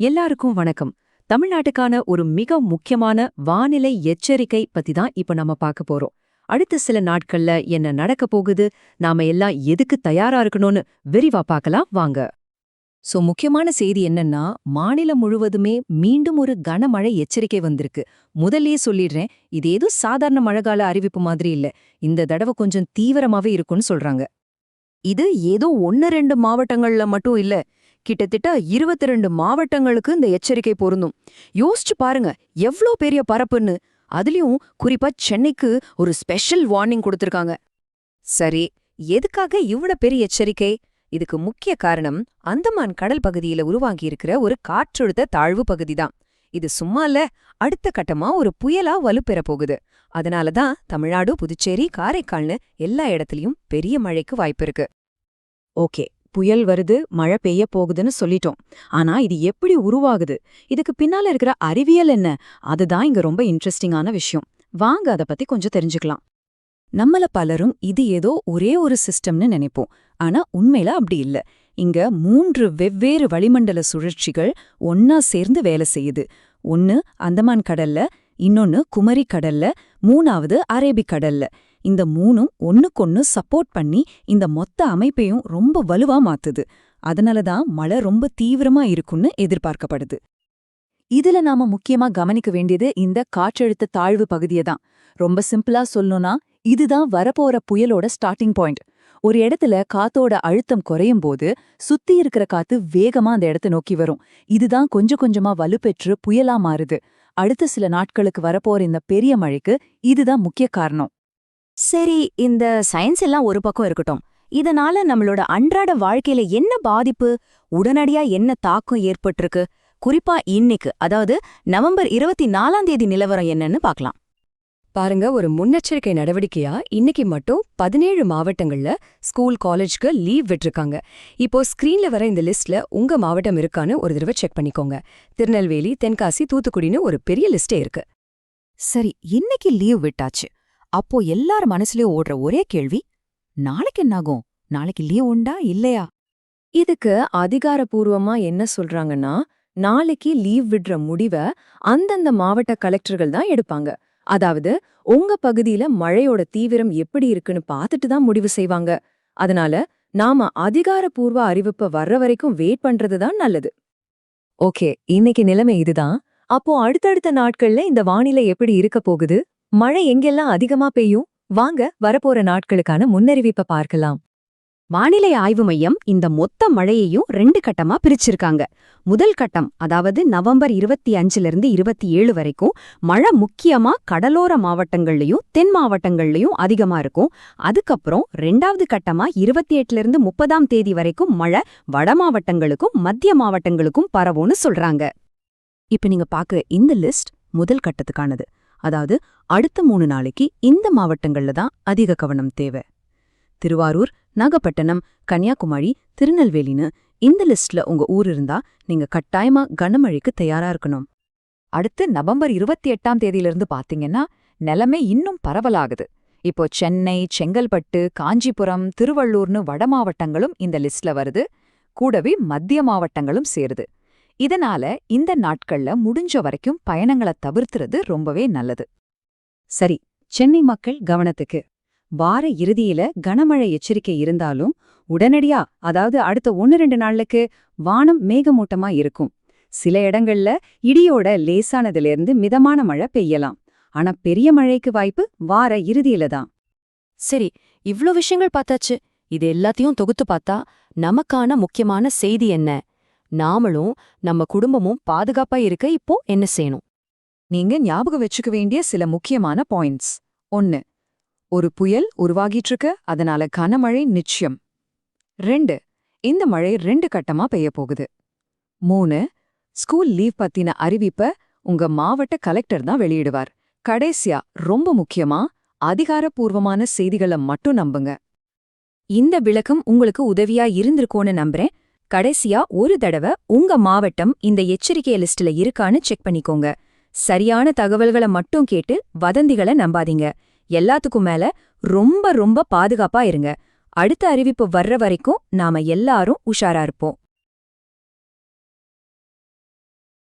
எல்லாருக்கும் வணக்கம். தமிழ்நாட்டுக்கான ஒரு மிக முக்கியமான வானிலை எச்சரிக்கை பத்தி தான் இப்ப நம்ம பார்க்க போறோம். அடுத்த சில நாட்கள்ல என்ன நடக்க போகுது நாம எல்லாம் எதுக்கு தயாரா இருக்கணும்னு விரிவா பார்க்கலாம் வாங்க. சோ முக்கியமான செய்தி என்னன்னா மாநிலம் முழுவதுமே மீண்டும் ஒரு கனமழை எச்சரிக்கை வந்திருக்கு. முதல்லயே சொல்லிடுறேன் இது ஏதோ சாதாரண மழைக்கால அறிவிப்பு மாதிரி இல்ல. இந்த தடவை கொஞ்சம் தீவிரமாவே இருக்கும்னு சொல்றாங்க. இது ஏதோ ஒன்னு ரெண்டு மாவட்டங்கள்ல மட்டும் இல்ல கிட்டத்தட்ட இருபத்தி ரெண்டு மாவட்டங்களுக்கு இந்த எச்சரிக்கை பொருந்தும். யோசிச்சு பாருங்க எவ்ளோ பெரிய பரப்புன்னு. அதுலயும் குறிப்பா சென்னைக்கு ஒரு ஸ்பெஷல் வார்னிங் கொடுத்திருக்காங்க. சரி எதுக்காக இவ்வளவு பெரிய எச்சரிக்கை? இதுக்கு முக்கிய காரணம் அந்தமான் கடல் பகுதியில உருவாகியிருக்கிற ஒரு காற்றழுத்த தாழ்வு பகுதிதான். இது சும்மா இல்ல அடுத்த கட்டமா ஒரு புயலா வலுப்பெற போகுது. அதனாலதான் தமிழ்நாடு புதுச்சேரி காரைக்கால்னு எல்லா இடத்துலயும் பெரிய மழைக்கு வாய்ப்பு இருக்கு. ஓகே. புயல் வருது மழை பெய்ய போகுதுன்னு சொல்லிட்டோம். ஆனா இது எப்படி உருவாகுது? இதுக்கு பின்னால இருக்கிற அறிவியல் என்ன? அதுதான் இங்க ரொம்ப இன்ட்ரெஸ்டிங்கான விஷயம். வாங்க அதை பத்தி கொஞ்சம் தெரிஞ்சுக்கலாம். நம்மள பலரும் இது ஏதோ ஒரே ஒரு சிஸ்டம்னு நினைப்போம். ஆனா உண்மையில அப்படி இல்ல. இங்க மூன்று வெவ்வேறு வளிமண்டல சுழற்சிகள் ஒன்னா சேர்ந்து வேலை செய்யுது. ஒன்னு அந்தமான் கடல்ல இன்னொன்னு குமரி கடல்ல மூணாவது அரேபிக் கடல்ல. இந்த மூணும் ஒன்னுக்கொன்னு சப்போர்ட் பண்ணி இந்த மொத்த அமைப்பையும் ரொம்ப வலுவா மாத்துது. அதனால தான் மழை ரொம்ப தீவிரமா இருக்கும்னு எதிர்பார்க்கப்படுது. இதுல நாம முக்கியமா கவனிக்க வேண்டியது இந்த காற்றழுத்த தாழ்வு பகுதியை தான். ரொம்ப சிம்பிளா சொல்லணும்னா இதுதான் வரப்போற புயலோட ஸ்டார்டிங் பாயிண்ட் ஒரு இடத்துல காத்தோட அழுத்தம் குறையும் போது சுத்தி இருக்கிற காத்து வேகமா அந்த இடத்த நோக்கி வரும். இதுதான் கொஞ்சம் கொஞ்சமா வலுப்பெற்று புயலா மாறுது. அடுத்த சில நாட்களுக்கு வரப்போற இந்த பெரிய மழைக்கு இதுதான் முக்கிய காரணம். சரி இந்த சயின்ஸ் எல்லாம் ஒரு பக்கம் இருக்கட்டும். இதனால நம்மளோட அன்றாட வாழ்க்கையில என்ன பாதிப்பு? உடனடியா என்ன தாக்கம் ஏற்பட்டிருக்கு? குறிப்பா இன்னைக்கு அதாவது நவம்பர் இருபத்தி நாலாம் தேதி நிலவரம் என்னன்னு பார்க்கலாம். பாருங்க ஒரு முன்னெச்சரிக்கை நடவடிக்கையா இன்னைக்கு மட்டும் பதினேழு மாவட்டங்கள்ல ஸ்கூல் காலேஜ்க்கு லீவ் விட்டிருக்காங்க. இப்போ ஸ்கிரீன்ல வர இந்த லிஸ்ட்ல உங்க மாவட்டம் இருக்கான்னு ஒரு தடவை செக் பண்ணிக்கோங்க. திருநெல்வேலி தென்காசி தூத்துக்குடின்னு ஒரு பெரிய லிஸ்டே இருக்கு. சரி இன்னைக்கு லீவ் விட்டாச்சு. அப்போ எல்லார் மனசுலயும் ஓடுற ஒரே கேள்வி நாளைக்கு என்னாகும்? நாளைக்கு லீவ் உண்டா? இல்லையா? இதுக்கு அதிகாரப்பூர்வமா என்ன சொல்றாங்கன்னா நாளைக்கு லீவ் விடுற முடிவை அந்தந்த மாவட்ட கலெக்டர்கள் தான் எடுப்பாங்க. அதாவது உங்க பகுதியில மழையோட தீவிரம் எப்படி இருக்குன்னு பார்த்துட்டு தான் முடிவு செய்வாங்க. அதனால நாம அதிகாரப்பூர்வ அறிவிப்பு வர்ற வரைக்கும் வெயிட் பண்றது தான் நல்லது. ஓகே இன்னைக்கு நிலைமை இதுதான். அப்போ அடுத்தடுத்த நாட்கள்ல இந்த வானிலை எப்படி இருக்க போகுது? மழை எங்கெல்லாம் அதிகமா பெய்யும்? வாங்க வரப்போற நாட்களுக்கான முன்னறிவிப்பை பார்க்கலாம். வானிலை ஆய்வு மையம் இந்த மொத்த மழையையும் ரெண்டு கட்டமா பிரிச்சிருக்காங்க. முதல் கட்டம் அதாவது நவம்பர் இருபத்தி அஞ்சுல இருந்து இருபத்தி ஏழு வரைக்கும் மழை முக்கியமா கடலோர மாவட்டங்கள்லயும் தென் மாவட்டங்கள்லயும் அதிகமா இருக்கும். அதுக்கப்புறம் ரெண்டாவது கட்டமா இருபத்தி எட்டுல இருந்து முப்பதாம் தேதி வரைக்கும் மழை வட மாவட்டங்களுக்கும் மத்திய மாவட்டங்களுக்கும் பரவும்னு சொல்றாங்க. இப்ப நீங்க பாக்குற இந்த லிஸ்ட் முதல் கட்டத்துக்கானது. அதாவது அடுத்த மூணு நாளைக்கு இந்த மாவட்டங்கள்ல தான் அதிக கவனம் தேவை. திருவாரூர் நாகப்பட்டினம் கன்னியாகுமரி திருநெல்வேலின்னு இந்த லிஸ்ட்ல உங்க ஊர் இருந்தா நீங்க கட்டாயமா கனமழைக்கு தயாரா இருக்கணும். அடுத்து நவம்பர் இருபத்தி எட்டாம் தேதியிலிருந்து பாத்தீங்கன்னா நிலைமை இன்னும் பரவலாகுது. இப்போ சென்னை செங்கல்பட்டு காஞ்சிபுரம் திருவள்ளூர்னு வட மாவட்டங்களும் இந்த லிஸ்ட்ல வருது. கூடவே மத்திய மாவட்டங்களும் சேருது. இதனால இந்த நாட்கள்ல முடிஞ்ச வரைக்கும் பயணங்களை தவிர்த்துறது ரொம்பவே நல்லது. சரி சென்னை மக்கள் கவனத்துக்கு. வார இறுதியில கனமழை எச்சரிக்கை இருந்தாலும் உடனடியா அதாவது அடுத்த ஒன்னு ரெண்டு நாளுக்கு வானம் மேகமூட்டமா இருக்கும். சில இடங்கள்ல இடியோட லேசானதிலிருந்து மிதமான மழை பெய்யலாம். ஆனா பெரிய மழைக்கு வாய்ப்பு வார இறுதியில தான். சரி இவ்ளோ விஷயங்கள் பார்த்தாச்சு. இது எல்லாத்தையும் தொகுத்து பார்த்தா நமக்கான முக்கியமான செய்தி என்ன? நாமளும் நம்ம குடும்பமும் பாதுகாப்பா இருக்க இப்போ என்ன செய்யணும்? நீங்க ஞாபகம் வச்சுக்க வேண்டிய சில முக்கியமான பாயிண்ட்ஸ் ஒன்னு ஒரு புயல் உருவாகிட்டு இருக்கு அதனால கனமழை நிச்சயம். ரெண்டு இந்த மழை ரெண்டு கட்டமா பெய்ய போகுது. மூணு ஸ்கூல் லீவ் பத்தின அறிவிப்ப உங்க மாவட்ட கலெக்டர் தான் வெளியிடுவார். கடைசியா ரொம்ப முக்கியமா அதிகாரப்பூர்வமான செய்திகளை மட்டும் நம்புங்க. இந்த விளக்கம் உங்களுக்கு உதவியா இருந்திருக்கோன்னு நம்புறேன். கடைசியா ஒரு தடவை உங்க மாவட்டம் இந்த எச்சரிக்கை லிஸ்ட்ல இருக்கான்னு செக் பண்ணிக்கோங்க. சரியான தகவல்களை மட்டும் கேட்டு வதந்திகளை நம்பாதீங்க. எல்லாத்துக்கும் மேல ரொம்ப ரொம்ப பாதுகாப்பா இருங்க. அடுத்த அறிவிப்பு வர்ற வரைக்கும் நாம எல்லாரும் உஷாரா இருப்போம்.